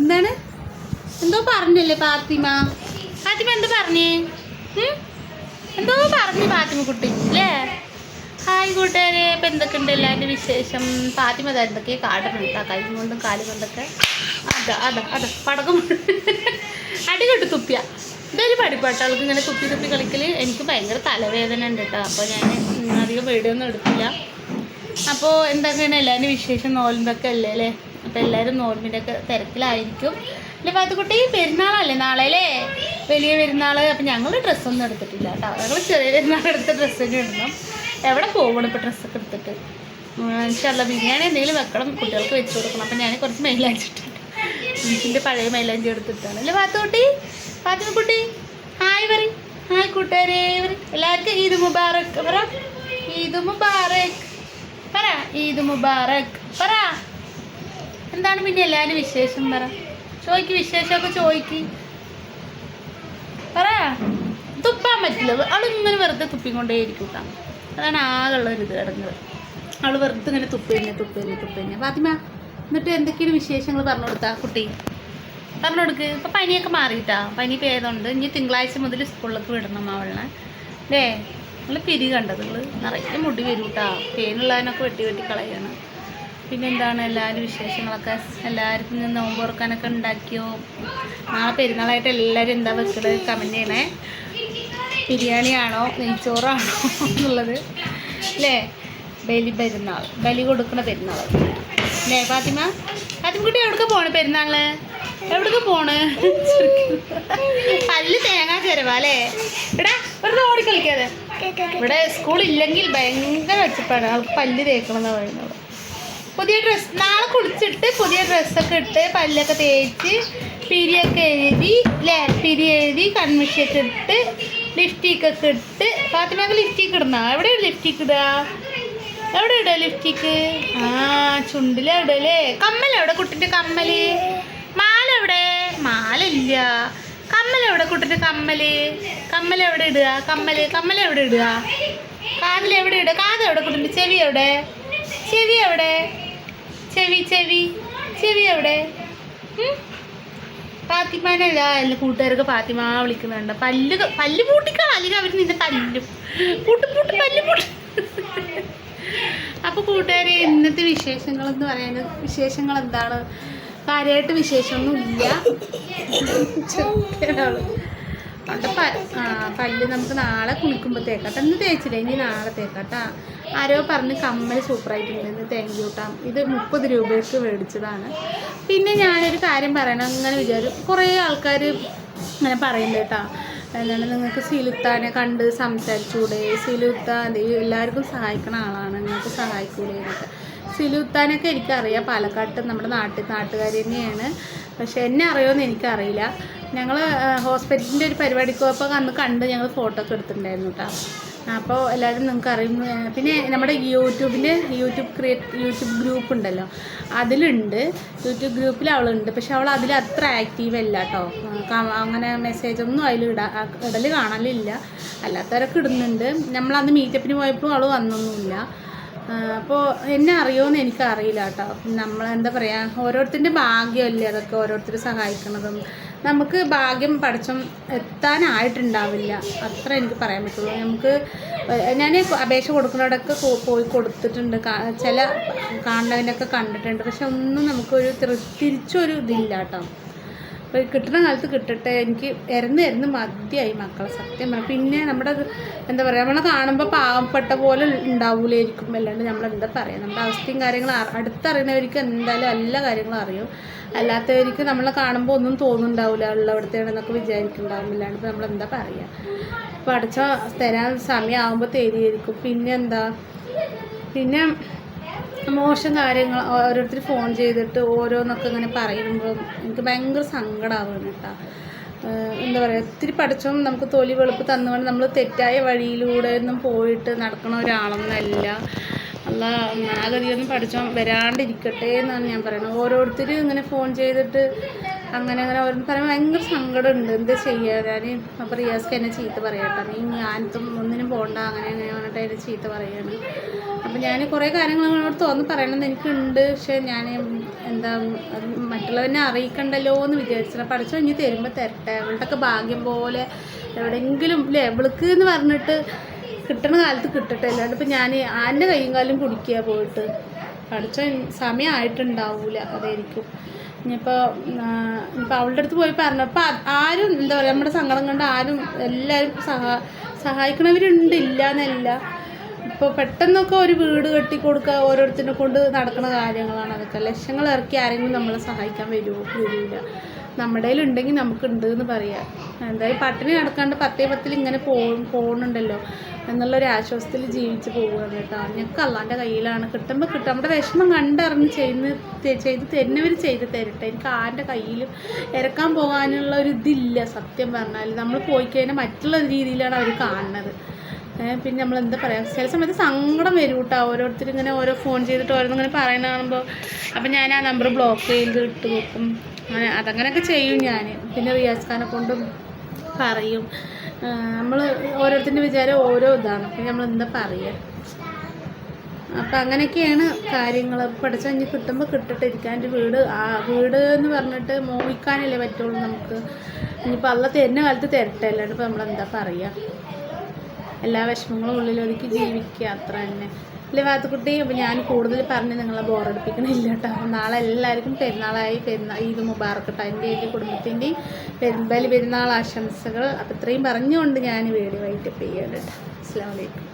എന്താണ്? എന്തോ പറഞ്ഞല്ലേ പാത്തിമ പാത്തിമ എന്ത് പറഞ്ഞേ? എന്തോ പറഞ്ഞു പാത്തിമ കുട്ടി അല്ലേ? ഹായ് കൂട്ടുകാരെ ഇപ്പം എന്തൊക്കെയുണ്ട് എല്ലാവരുടെ വിശേഷം? പാത്തിമ എന്തൊക്കെ കാടുന്നുണ്ട് കൈ കൊണ്ടും കാലും കൊണ്ടൊക്കെ. അതാ അതാ അതാ പടക്കം. അടികൊണ്ട് തുപ്പിയ. ഇതൊരു പഠിപ്പാട്ടോ ആൾക്ക് ഇങ്ങനെ തുപ്പി തുപ്പി കളിക്കൽ എനിക്ക് ഭയങ്കര തലവേദന ഉണ്ട് കേട്ടോ അപ്പോൾ ഞാൻ അധികം വീഡിയോ എടുക്കില്ല അപ്പോൾ എന്തൊക്കെയാണ് എല്ലാവരും വിശേഷം? നോൽമ്പൊക്കെ അല്ലേ അല്ലേ? അപ്പോൾ എല്ലാവരും നോർമിന്റെ ഒക്കെ തിരക്കിലായിരിക്കും. അല്ലേ പാത്തുക്കുട്ടി പെരുന്നാളല്ലേ നാളെ അല്ലേ വലിയ പെരുന്നാൾ അപ്പം ഞങ്ങൾ ഡ്രസ്സൊന്നും എടുത്തിട്ടില്ല കേട്ടോ. ഞങ്ങൾ ചെറിയ പെരുന്നാൾ എടുത്ത ഡ്രസ്സ് തന്നെ ഇടണം. എവിടെ പോകണം ഇപ്പോൾ ഡ്രസ്സൊക്കെ എടുത്തിട്ട്? ഇൻഷല്ല ബിരിയാണി എന്തെങ്കിലും വെക്കണം കുട്ടികൾക്ക് വെച്ച് കൊടുക്കണം. അപ്പം ഞാൻ കുറച്ച് മൈലാഞ്ചി ഇട്ടിട്ടുണ്ട് മീൻസിന്റെ പഴയ മൈലാഞ്ചി എടുത്തിട്ടാണ്. അല്ലേ പാത്തുക്കുട്ടി? പാത്തുക്കുട്ടി ഹായ് പറ ഹായ് കൂട്ടുകാരെ. എല്ലാവർക്കും ഈദ് മുബാറക്. പറ. ഈദ് മുബാറക്. പറ. ഈദ് മുബാറക്. പറ. എന്താണ് പിന്നെ എല്ലാവരും വിശേഷം? പറ. ചോയ്ക്ക് വിശേഷമൊക്കെ ചോയ്ക്ക്. പറ. തുപ്പാൻ പറ്റില്ല. അവളിങ്ങനെ വെറുതെ തുപ്പിക്കൊണ്ടേയിരിക്കും കേട്ടോ അതാണ് ആകെയുള്ള ഒരു ഇത് കിടന്നത്. അവൾ വെറുതെ ഇങ്ങനെ തുപ്പ് തന്നെ തുപ്പ് തന്നെ തുപ്പ് തന്നെ ഫാത്തിമ എന്നിട്ട് എന്തൊക്കെയാണ് വിശേഷങ്ങൾ പറഞ്ഞു കൊടുത്താ കുട്ടി? പറഞ്ഞു കൊടുക്ക്. ഇപ്പം പനിയൊക്കെ മാറിയിട്ടാ. പനി പേതുണ്ട് ഇനി തിങ്കളാഴ്ച മുതൽ സ്കൂളിലേക്ക് വിടണം അവളിനെ അല്ലേ നിങ്ങൾ പിരി കണ്ടത് നിങ്ങൾ നിറയെ മുടി വരൂട്ടാ. പേനുള്ളതിനൊക്കെ വെട്ടി വെട്ടി കളയണം. പിന്നെന്താണ് എല്ലാവരും വിശേഷങ്ങളൊക്കെ? എല്ലാവർക്കും ഇന്ന് നോമ്പ് ഓർക്കാനൊക്കെ ഉണ്ടാക്കിയോ? നാളെ പെരുന്നാളായിട്ട് എല്ലാവരും എന്താ വെക്കുന്നത് കമന്റ് ചെയ്യണേ. ബിരിയാണിയാണോ? നെയ്ച്ചോറാണോ എന്നുള്ളത്. അല്ലേ ബലി പെരുന്നാൾ. ബലി കൊടുക്കുന്ന പെരുന്നാൾ. അല്ലേ ഫാത്തിമ? ഫാത്തിമക്കുട്ടി എവിടേക്ക് പോണ് പെരുന്നാളിന്? എവിടേക്ക് പോണ്? പല്ല് തേങ്ങാ ചെരവാ അല്ലേ ഇവിടെ വെറുതെ ഓടിക്കളിക്കാതെ ഇവിടെ സ്കൂളില്ലെങ്കിൽ ഭയങ്കര വെച്ചപ്പാണ് ആൾക്ക് പല്ല് തേക്കണം എന്നാണ് പറയുന്നത്. പുതിയ ഡ്രസ്സ് നാളെ കുളിച്ചിട്ട് പുതിയ ഡ്രസ്സൊക്കെ ഇട്ട് പല്ലൊക്കെ തേച്ച് പിരിയൊക്കെ എഴുതി ലേ പിരി എഴുതി കൺമിഷൊക്കെ ഇട്ട് ലിഫ്റ്റിക്കൊക്കെ ഇട്ട്. ഫാത്തിമക്ക് ലിഫ്റ്റിക്ക് ഇടണോ എവിടെ ലിഫ്റ്റിക്ക് ഇടുക എവിടെ ഇടുക ലിഫ്റ്റിക്ക് ആ എവിടെ അല്ലേ കമ്മൽ എവിടെ കുട്ടിന്റെ കമ്മൽ? മാല എവിടെ? മാല ഇല്ല. കമ്മൽ എവിടെ കുട്ടിന്റെ കമ്മൽ? കമ്മൽ എവിടെ ഇടുക? കമ്മൽ കമ്മൽ എവിടെ ഇടുക? കാതിൽ എവിടെ ഇടുക? കാത് എവിടെ കുട്ടിന്റെ ചെവി എവിടെ? ചെവി എവിടെ? ചെവി ചെവി. ചെവി എവിടെ? പാത്തിമാനല്ല എല്ലാ കൂട്ടുകാരൊക്കെ ഫാത്തിമ വിളിക്കുന്നുണ്ട്. പല്ല് പല്ല് പൂട്ടിക്കാ? അല്ലെങ്കിൽ അവർ നിന്നെ തല്ലും. പൂട്ട് പൂട്ട് പല്ല് പൂട്ട്. അപ്പോൾ കൂട്ടുകാരെ ഇന്നത്തെ വിശേഷങ്ങൾ എന്ന് പറയുന്നത് വിശേഷങ്ങൾ എന്താണ് കാര്യമായിട്ട് വിശേഷമൊന്നും ഇല്ല ആ പല്ല് നമുക്ക് നാളെ കുളിക്കുമ്പോൾ തേക്കാട്ടെ ഇന്ന് തേച്ചില്ല. ഇനി നാളെ തേക്കാട്ടാ ആരോ പറഞ്ഞ് കമ്മൽ സൂപ്പറായിട്ടുണ്ട്. താങ്ക് യു ട്ടാ. ഇത് മുപ്പത് രൂപയ്ക്ക് മേടിച്ചതാണ്. പിന്നെ ഞാനൊരു കാര്യം പറയണം. അങ്ങനെ വിചാരിച്ചു. കുറേ ആൾക്കാർ അങ്ങനെ പറയുന്നത് കേട്ടോ എന്താണ് നിങ്ങൾക്ക് സിലുത്താനെ കണ്ട് സംസാരിച്ചൂടെ? സിലുത്താൻ എല്ലാവർക്കും സഹായിക്കുന്ന ആളാണ്. നിങ്ങൾക്ക് സഹായിക്കൂടെ എന്നൊക്കെ. സിലുത്താനൊക്കെ എനിക്കറിയാം. പാലക്കാട്ട് നമ്മുടെ നാട്ടിൽ നാട്ടുകാർ തന്നെയാണ്. പക്ഷെ എന്നെ അറിയുമെന്ന് എനിക്കറിയില്ല. ഞങ്ങൾ ഹോസ്പിറ്റലിന്റെ ഒരു പരിപാടിക്ക് പോയപ്പോൾ അന്ന് കണ്ട് ഞങ്ങൾ ഫോട്ടോ ഒക്കെ എടുത്തിട്ടുണ്ടായിരുന്നു കേട്ടോ അപ്പോൾ എല്ലാവരും നിങ്ങൾക്ക് അറിയും പിന്നെ നമ്മുടെ യൂട്യൂബിൽ യൂട്യൂബ് ക്രിയേറ്റ് യൂട്യൂബ് ഗ്രൂപ്പ് ഉണ്ടല്ലോ. അതിലുണ്ട്. യൂട്യൂബ് ഗ്രൂപ്പിൽ അവളുണ്ട്. പക്ഷെ അവൾ അതിൽ അത്ര ആക്റ്റീവ് അല്ല കേട്ടോ അങ്ങനെ മെസ്സേജ് ഒന്നും അതിൽ ഇടാ ഇടൽ കാണലില്ല. അല്ലാത്തവരൊക്കെ ഇടുന്നുണ്ട്. നമ്മളന്ന് മീറ്റപ്പിന് പോയപ്പോൾ അവൾ വന്നൊന്നുമില്ല. അപ്പോൾ എന്നെ അറിയുമെന്ന് എനിക്ക് അറിയില്ല കേട്ടോ. നമ്മൾ എന്താ പറയുക ഓരോരുത്തരുടെ ഭാഗ്യമല്ലേ അതൊക്കെ ഓരോരുത്തർ സഹായിക്കണതും. നമുക്ക് ഭാഗ്യം പഠിച്ചും എത്താനായിട്ടുണ്ടാവില്ല. അത്ര എനിക്ക് പറയാൻ പറ്റുള്ളൂ. നമുക്ക് ഞാൻ അപേക്ഷ കൊടുക്കുന്നവിടൊക്കെ പോയി കൊടുത്തിട്ടുണ്ട്. ചില കാണുന്നതിനൊക്കെ കണ്ടിട്ടുണ്ട്. പക്ഷെ ഒന്നും നമുക്കൊരു തിരി- തിരിച്ചൊരു ഇതില്ല കേട്ടോ. അപ്പോൾ കിട്ടുന്ന കാലത്ത് കിട്ടട്ടെ. എനിക്ക് ഇരന്ന് ഇരന്ന് മതിയായി മക്കളെ സത്യം പറഞ്ഞു. പിന്നെ നമ്മുടെ എന്താ പറയുക നമ്മളെ കാണുമ്പോൾ പാവപ്പെട്ട പോലെ ഉണ്ടാവൂലായിരിക്കും. അല്ലാണ്ട് നമ്മൾ എന്താ പറയുക നമ്മുടെ അവസ്ഥയും കാര്യങ്ങളും അടുത്തറിയുന്നവർക്ക് എന്തായാലും എല്ലാ കാര്യങ്ങളും അറിയും. അല്ലാത്തവർക്ക് നമ്മളെ കാണുമ്പോൾ ഒന്നും തോന്നുന്നുണ്ടാവില്ല ഉള്ളവിടത്തെയാണെന്നൊക്കെ വിചാരിക്കുന്നുണ്ടാവും. അല്ലാണ്ട് നമ്മൾ എന്താ പറയുക അപ്പോൾ അടച്ച തരാൻ സമയമാകുമ്പോൾ തരികയായിരിക്കും പിന്നെ എന്താ? പിന്നെ മോശം കാര്യങ്ങൾ ഓരോരുത്തർ ഫോൺ ചെയ്തിട്ട് ഓരോന്നൊക്കെ ഇങ്ങനെ പറയുമ്പോൾ എനിക്ക് ഭയങ്കര സങ്കടമാവുകയാണ് കേട്ടോ. എന്താ പറയുക ഒത്തിരി പഠിച്ചും നമുക്ക് തൊലി വെളുപ്പ് തന്നുകൊണ്ട് നമ്മൾ തെറ്റായ വഴിയിലൂടെ ഒന്നും പോയിട്ട് നടക്കണ ഒരാളൊന്നല്ല അല്ല. നാഗതിയൊന്നും പഠിച്ചോ വരാണ്ടിരിക്കട്ടെ എന്നാണ് ഞാൻ പറയുന്നത് ഓരോരുത്തരും ഇങ്ങനെ ഫോൺ ചെയ്തിട്ട് അങ്ങനെ അങ്ങനെ ഓരോന്ന് പറയുമ്പോൾ ഭയങ്കര സങ്കടമുണ്ട്. എന്താ ചെയ്യുക ഞാൻ അപ്പോൾ റിയാസ്ക്ക് എന്നെ ചീത്ത പറയട്ടെ. നീ ഞാനത്തും ഒന്നിനും പോകണ്ട അങ്ങനെ അങ്ങനെ പറഞ്ഞിട്ട് എന്നെ ചീത്ത പറയാണ്. അപ്പം ഞാൻ കുറേ കാര്യങ്ങൾ നിങ്ങളോട് തോന്നി പറയണമെന്ന് എനിക്കുണ്ട്. പക്ഷേ ഞാൻ എന്താ മറ്റുള്ളവരെ അറിയിക്കണ്ടല്ലോ എന്ന് വിചാരിച്ചിട്ട് പഠിച്ചു കഴിഞ്ഞ് തരുമ്പോൾ തരട്ടെ. അവളുടെയൊക്കെ ഭാഗ്യം പോലെ എവിടെയെങ്കിലും ഇല്ലേ? വിളക്ക് എന്ന് പറഞ്ഞിട്ട് കിട്ടണ കാലത്ത് കിട്ടട്ടെ. അല്ലാണ്ട് ഇപ്പം ഞാൻ ആന്റെ കൈയും കാലും കുടിക്കുക പോയിട്ട്. പഠിച്ച സമയമായിട്ടുണ്ടാവൂല അതായിരിക്കും. ഇനിയിപ്പോൾ ഇനിയിപ്പോൾ അവളുടെ അടുത്ത് പോയി പറഞ്ഞപ്പോൾ ആരും എന്താ പറയുക നമ്മുടെ സങ്കടം കണ്ട് ആരും എല്ലാവരും സഹാ സഹായിക്കണവരുണ്ട് ഇല്ല എന്നല്ല ഇപ്പോൾ പെട്ടെന്നൊക്കെ ഒരു വീട് കെട്ടി കൊടുക്കുക ഓരോരുത്തരെ കൊണ്ട് നടക്കുന്ന കാര്യങ്ങളാണ് അതൊക്കെ. ലക്ഷങ്ങൾ ഇറക്കി ആരെങ്കിലും നമ്മളെ സഹായിക്കാൻ വരുമോ വരില്ല നമ്മുടെ നമുക്ക് നമുക്കുണ്ട് എന്ന് പറയാം. എന്തായാലും പട്ടിണി നടക്കാണ്ട് പത്തേ പത്തിൽ ഇങ്ങനെ പോ പോകുന്നുണ്ടല്ലോ എന്നുള്ളൊരു ആശ്വാസത്തിൽ ജീവിച്ച് പോവുകയാണ് കേട്ടോ. ഞങ്ങൾക്ക് അള്ളാന്റെ കയ്യിലാണ്. കിട്ടുമ്പോൾ കിട്ടും. നമ്മുടെ വിഷമം കണ്ടറിഞ്ഞ് ചെയ്യുന്ന ചെയ്ത് തരുന്നവർ ചെയ്ത് തരട്ടെ. എനിക്ക് ആരുടെ കയ്യിൽ ഇറക്കാൻ പോകാനുള്ള ഒരു ഇതില്ല സത്യം പറഞ്ഞാൽ നമ്മൾ പോയി കഴിഞ്ഞാൽ മറ്റുള്ള രീതിയിലാണ് അവർ കാണുന്നത്. പിന്നെ നമ്മൾ എന്താ പറയുക ചില സമയത്ത് സങ്കടം വരും കേട്ടോ. ഓരോരുത്തർ ഇങ്ങനെ ഓരോ ഫോൺ ചെയ്തിട്ട് ഓരോന്നിങ്ങനെ പറയുന്ന കാണുമ്പോൾ അപ്പം ഞാൻ ആ നമ്പർ ബ്ലോക്ക് ചെയ്ത് ഇട്ട് വെക്കും. അങ്ങനെ അതങ്ങനെയൊക്കെ ചെയ്യും ഞാൻ പിന്നെ റിയാസ് ഖാനെ കൊണ്ടും പറയും. നമ്മൾ ഓരോരുത്തരുടെ വിചാരം ഓരോ ഇതാണ്. അപ്പം നമ്മൾ എന്താ പറയുക അപ്പം അങ്ങനെയൊക്കെയാണ് കാര്യങ്ങൾ പഠിച്ചു കഴിഞ്ഞ് കിട്ടുമ്പോൾ കിട്ടിട്ടിരിക്കാൻ. എന്റെ വീട് ആ വീട് എന്ന് പറഞ്ഞിട്ട് മോഹിക്കാനല്ലേ പറ്റുള്ളൂ നമുക്ക്. ഇനിയിപ്പോൾ അല്ല തരുന്ന കാലത്ത് തരട്ടെ അല്ലാണ്ട് ഇപ്പോൾ നമ്മളെന്താ പറയുക എല്ലാ വിഷമങ്ങളും ഉള്ളിൽ ഒതുക്കി ജീവിക്കുക. അത്ര തന്നെ. അല്ലേ വാത്തുക്കുട്ടി? അപ്പോൾ ഞാൻ കൂടുതൽ പറഞ്ഞ് നിങ്ങളെ ബോറടിപ്പിക്കണില്ല കേട്ടോ. നാളെ എല്ലാവർക്കും പെരുന്നാളായി. പെരുന്നാൾ ഈദ് മുബാറക്കട്ടോ എന്റെ എന്റെ കുടുംബത്തിന്റെയും പെരുമ്പലി പെരുന്നാൾ ആശംസകൾ. അപ്പോൾ ഇത്രയും പറഞ്ഞുകൊണ്ട് ഞാൻ വീഡിയോ വൈകിട്ട് ചെയ്യാൻ കേട്ടോ. അസ്സാം വലൈക്കും